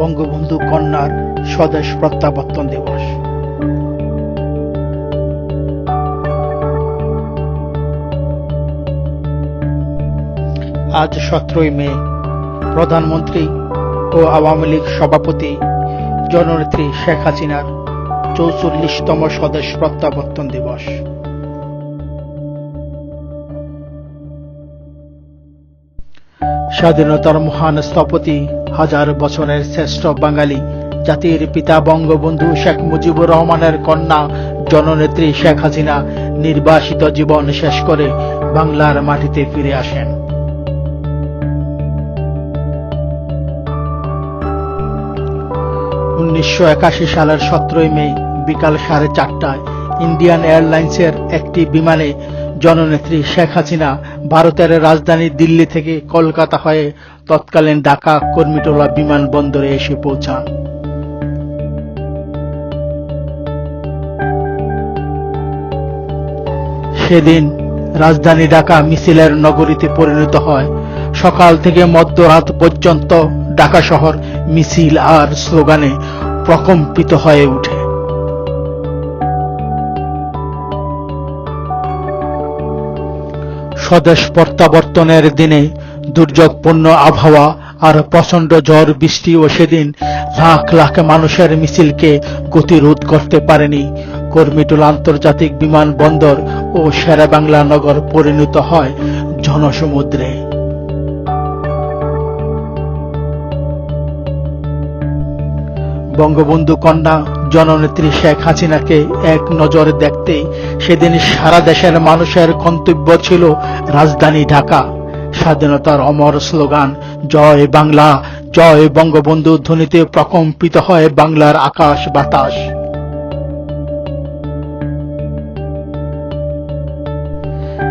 বঙ্গবন্ধু কন্যার স্বদেশ প্রত্যাবর্তন দিবস। আজ সতেরোই মে, প্রধানমন্ত্রী ও আওয়ামী লীগ সভাপতি জননেত্রী শেখ হাসিনার চৌচল্লিশতম স্বদেশ প্রত্যাবর্তন দিবস। স্বাধীনতার মহান স্থপতি, হাজার বছরের শ্রেষ্ঠ বাঙালি, জাতির পিতা বঙ্গবন্ধু শেখ মুজিবুর রহমানের কন্যা, জননেত্রী শেখ হাসিনা, নির্বাসিত জীবন শেষ করে বাংলার মাটিতে ফিরে আসেন। উনিশশো একাশি সালের সতেরোই মে বিকাল সাড়ে চারটায় ইন্ডিয়ান এয়ারলাইন্সের একটি বিমানে জননেত্রী শেখ হাসিনা ভারতের রাজধানী দিল্লি থেকে কলকাতা হয়ে তৎকালীন ঢাকা কর্মীটোলা বিমানবন্দরে এসে পৌঁছান। সেদিন রাজধানী ঢাকা মিছিলের নগরীতে পরিণত হয়। সকাল থেকে মধ্যরাত পর্যন্ত ঢাকা শহর মিছিল আর স্লোগানে প্রকম্পিত হয়ে ওঠে। স্বদেশ প্রত্যাবর্তনের দিনে দুর্যোগপূর্ণ আবহাওয়া আর প্রচণ্ড ঝড়, বৃষ্টি ও সেদিন লাখ লাখ মানুষের মিছিলকে গতিরোধ করতে পারেনি। কর্মীটুল আন্তর্জাতিক বিমানবন্দর ও সেরা বাংলা নগর পরিণত হয় জনসমুদ্রে। বঙ্গবন্ধু কন্যা জননেত্রী শেখ হাসিনাকে এক নজরে দেখতেই সেদিন সারা দেশের মানুষের গন্তব্য ছিল রাজধানী ঢাকা। স্বাধীনতার অমর স্লোগান, জয় বাংলা, জয় বঙ্গবন্ধু ধ্বনিতে প্রকম্পিত হয় বাংলার আকাশ বাতাস।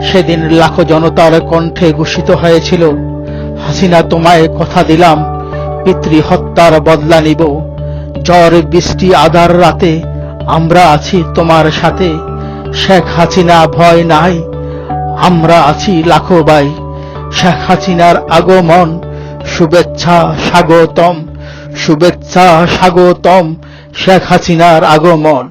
সেদিন লাখো জনতার কণ্ঠে ঘোষিত হয়েছিল, হাসিনা, তোমায় কথা দিলাম পিতৃ হত্যার বদলা নিব। ঝড় বৃষ্টি আধার রাতে, আমরা আছি তোমার সাথে। শেখ হাসিনা ভয় নাই, আমরা আছি লাখো বাই শেখ হাসিনার আগমন, শুভেচ্ছা স্বাগতম শুভেচ্ছা স্বাগতম শেখ হাসিনার আগমন।